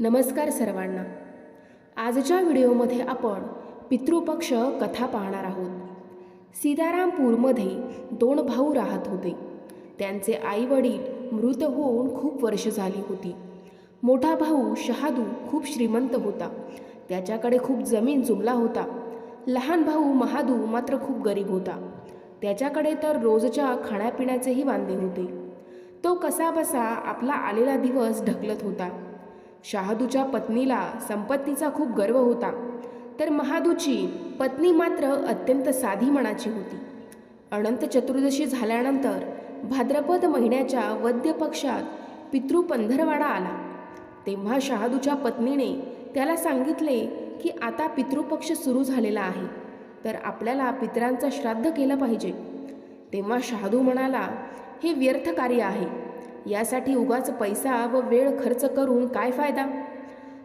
नमस्कार सर्वांना. आजच्या व्हिडिओमध्ये आपण पितृपक्ष कथा पाहणार आहोत. सीतारामपूरमध्ये दोन भाऊ राहत होते. त्यांचे आई वडील मृत होऊन खूप वर्ष झाली होती. मोठा भाऊ शहादू खूप श्रीमंत होता. त्याच्याकडे खूप जमीन जुमला होता. लहान भाऊ महादू मात्र खूप गरीब होता. त्याच्याकडे तर रोजच्या खाण्यापिण्याचेही वांदे होते. तो कसाबसा आपला आलेला दिवस ढकलत होता. शहादूच्या पत्नीला संपत्तीचा खूप गर्व होता. तर महादूची पत्नी मात्र अत्यंत साधी मनाची होती. अनंत चतुर्दशी झाल्यानंतर भाद्रपद महिन्याच्या वद्य पक्षात पितृ पंधरवाडा आला. तेव्हा शहादूच्या पत्नीने त्याला सांगितले की आता पितृपक्ष सुरू झालेला आहे. तर आपल्याला पितरांचं श्राद्ध केलं पाहिजे. तेव्हा शहादू म्हणाला हे व्यर्थ कार्य आहे. यासाठी उगाच पैसा व वेळ खर्च करून काय फायदा?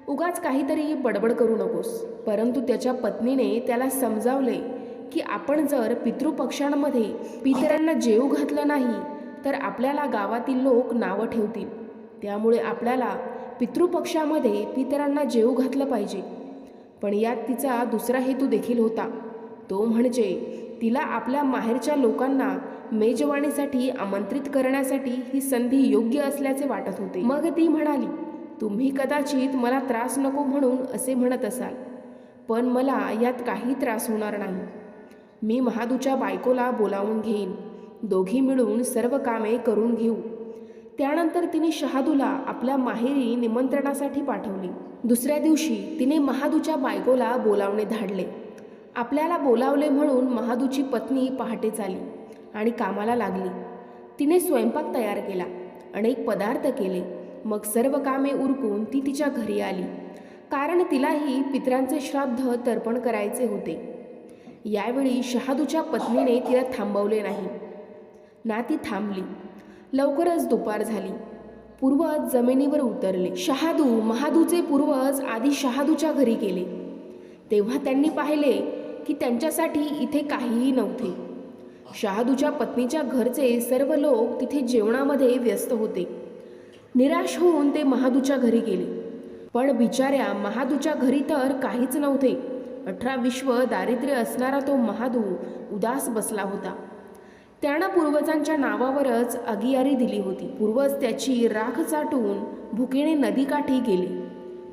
उगाच काहीतरी बडबड करू नकोस. परंतु त्याच्या पत्नीने त्याला समजावले की आपण जर पितृपक्षांमध्ये पितरांना जेव घातलं नाही तर आपल्याला गावातील लोक नावं ठेवतील. त्यामुळे आपल्याला पितृपक्षामध्ये पितरांना जेऊ घातलं पाहिजे. पण यात तिचा दुसरा हेतू देखील होता. तो म्हणजे तिला आपल्या माहेरच्या लोकांना मेजवानीसाठी आमंत्रित करण्यासाठी ही संधी योग्य असल्याचे वाटत होते. मग ती म्हणाली तुम्ही कदाचित मला त्रास नको म्हणून असे म्हणत असाल पण मला यात काही त्रास होणार नाही. मी महादूच्या बायकोला बोलावून घेईन. दोघी मिळून सर्व कामे करून घेऊ. त्यानंतर तिने शहादूला आपल्या माहेरी निमंत्रणासाठी पाठवले. दुसऱ्या दिवशी तिने महादूच्या बायकोला बोलावणे धाडले. आपल्याला बोलावले म्हणून महादूची पत्नी पहाटे चाली आणि कामाला लागली. तिने स्वयंपाक तयार केला अनेक पदार्थ केले. मग सर्व कामे उरकून ती तिच्या घरी आली. कारण तिलाही पितरांचे श्राद्ध तर्पण करायचे होते. यावेळी शहादूच्या पत्नीने तिला थांबवले नाही. ना ती थांबली. लवकरच दुपार झाली. पूर्वज जमिनीवर उतरले. शहादू महादूचे पूर्वज आधी शहादूच्या घरी गेले. तेव्हा त्यांनी पाहिले की त्यांच्यासाठी इथे काहीही नव्हते. शहादूच्या पत्नीच्या घरचे सर्व लोक तिथे जेवणामध्ये व्यस्त होते. निराश होऊन ते महादूच्या घरी गेले. पण बिचाऱ्या महादूच्या घरी तर काहीच नव्हते. अठरा विश्व दारिद्र्य असणारा तो महादू उदास बसला होता. त्यानं पूर्वजांच्या नावावरच अगियारी दिली होती. पूर्वज त्याची राख चाटून भुकेने नदीकाठी गेले.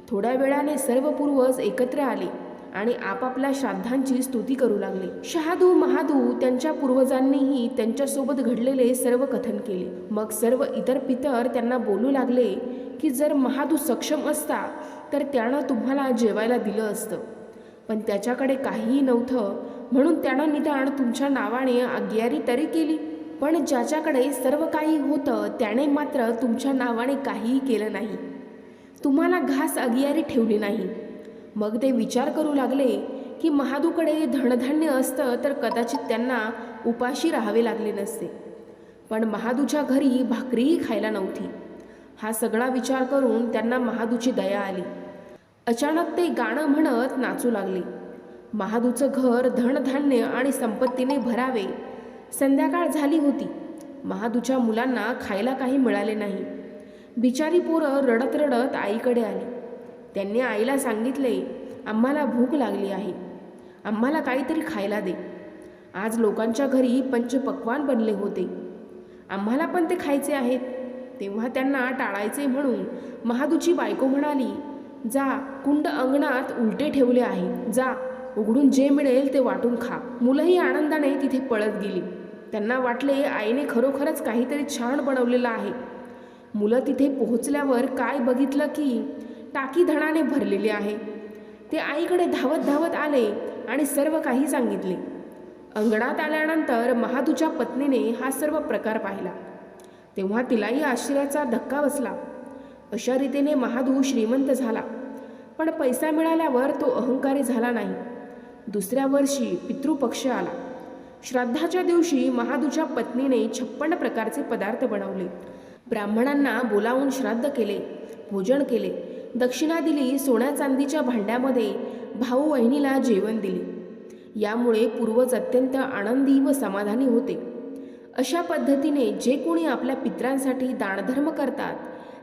थोड्या वेळाने सर्व पूर्वज एकत्र आले. आणि आपापल्या श्राद्धांची स्तुती करू लागले. शहादू महादू त्यांच्या पूर्वजांनीही त्यांच्यासोबत घडलेले सर्व कथन केले. मग सर्व इतर पितर त्यांना बोलू लागले की जर महादू सक्षम असता तर त्यानं तुम्हाला जेवायला दिलं असतं. पण त्याच्याकडे काहीही नव्हतं म्हणून त्यानं निदान तुमच्या नावाने आज्ञारी तरी केली. पण ज्याच्याकडे सर्व काही होतं त्याने मात्र तुमच्या नावाने काहीही केलं नाही. तुम्हाला घास अगियारी ठेवली नाही. मग ते विचार करू लागले की महादूकडे धनधान्य असतं तर कदाचित त्यांना उपाशी राहावे लागले नसते. पण महादूच्या घरी भाकरीही खायला नव्हती. हा सगळा विचार करून त्यांना महादूची दया आली. अचानक ते गाणं म्हणत नाचू लागले. महादूचं घर धनधान्य आणि संपत्तीने भरावे. संध्याकाळ झाली होती. महादूच्या मुलांना खायला काही मिळाले नाही. बिचारी पोरं रडत रडत आईकडे आली. त्यांनी आईला सांगितले आम्हाला भूक लागली आहे. आम्हाला काहीतरी खायला दे. आज लोकांच्या घरी पंचपक्वान बनले होते. आम्हाला पण ते खायचे आहेत. तेव्हा त्यांना टाळायचे म्हणून महादूची बायको म्हणाली जा कुंड अंगणात उलटे ठेवले आहे. जा उघडून जे मिळेल ते वाटून खा. मुलंही आनंदाने तिथे पळत गेली. त्यांना वाटले आईने खरोखरच काहीतरी छान बनवलेलं आहे. मुलं तिथे पोहोचल्यावर काय बघितलं की टाकी धणाने भरलेली आहे. ते आईकडे धावत धावत आले आणि सर्व काही सांगितले. अंगणात आल्यानंतर महादूच्या पत्नीने हा सर्व प्रकार पाहिला. तेव्हा तिलाही आश्चर्याचा धक्का बसला. अशा रीतीने महादू श्रीमंत झाला. पण पैसा मिळाल्यावर तो अहंकारी झाला नाही. दुसऱ्या वर्षी पितृपक्ष आला. श्राद्धाच्या दिवशी महादूच्या पत्नीने छप्पन्न प्रकारचे पदार्थ बनवले. ब्राह्मणांना बोलावून श्राद्ध केले भोजन केले दक्षिणा दिली सोन्या चांदीच्या भांड्यामध्ये भाऊ वहिनीला जेवण दिले. यामुळे पूर्वज अत्यंत आनंदी व समाधानी होते. अशा पद्धतीने जे कोणी आपल्या पित्रांसाठी दानधर्म करतात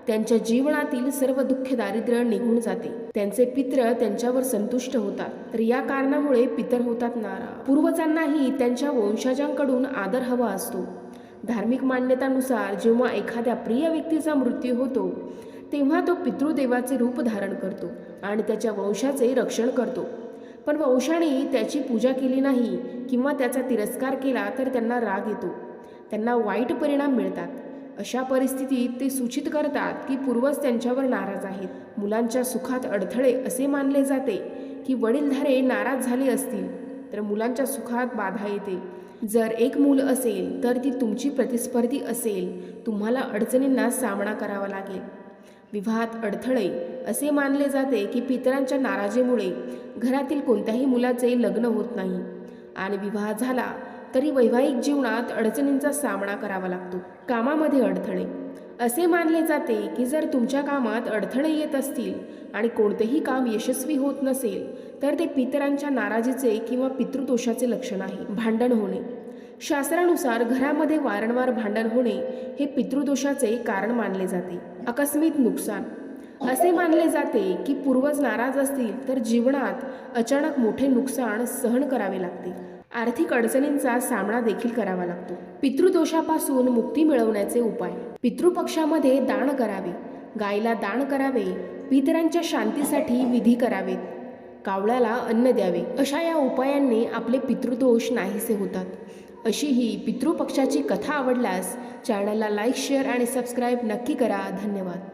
त्यांच्या जीवनातील सर्व दुःख दारिद्र्य निघून जाते. त्यांचे पित्र त्यांच्यावर संतुष्ट होतात तर या कारणामुळे पितर होतात नारा. पूर्वजांनाही त्यांच्या वंशजांकडून आदर हवा असतो. धार्मिक मान्यतानुसार जेव्हा एखाद्या प्रिय व्यक्तीचा मृत्यू होतो तेव्हा तो पितृदेवाचे रूप धारण करतो आणि त्याच्या वंशाचे रक्षण करतो. पण वंशाने त्याची पूजा केली नाही किंवा त्याचा तिरस्कार केला तर त्यांना राग येतो. त्यांना वाईट परिणाम मिळतात. अशा परिस्थितीत ते सूचित करतात की पूर्वज त्यांच्यावर नाराज आहेत. मुलांच्या सुखात अडथळे असे मानले जाते की वडीलधारे नाराज झाले असतील तर मुलांच्या सुखात बाधा येते. जर एक मूल असेल तर ती तुमची प्रतिस्पर्धी असेल. तुम्हाला अडचणींना सामना करावा लागेल. विवाहात अडथळे. असे मानले जाते की पितरांच्या नाराजीमुळे घरातील कोणत्याही मुलाचे लग्न होत नाही. आणि विवाह झाला तरी वैवाहिक जीवनात अडचणींचा सामना करावा लागतो. कामामध्ये अडथळे. असे मानले जाते की जर तुमच्या कामात अडथळे येत असतील आणि कोणतेही काम यशस्वी होत नसेल तर ते पितरांच्या नाराजीचे किंवा पितृदोषाचे लक्षण आहे. भांडण होणे. शास्त्रानुसार घरामध्ये वारंवार भांडण होणे हे पितृदोषाचे कारण मानले जाते. आकस्मिक नुकसान. असे मानले जाते की पूर्वज नाराज असतील तर जीवनात अचानक मोठे नुकसान सहन करावे लागते. आर्थिक अडचणींचा सामना देखील करावा लागतो. पितृदोषापासून मुक्ती मिळवण्याचे उपाय. पितृपक्षामध्ये दान करावे. गायीला दान करावे. पितरांच्या शांतीसाठी विधी करावेत. कावळ्याला अन्न द्यावे. अशा या उपायांनी आपले पितृदोष नाहीसे होतात. अशी ही पितृपक्षाची कथा आवडल्यास चॅनलला लाईक शेअर आणि सबस्क्राईब नक्की करा. धन्यवाद.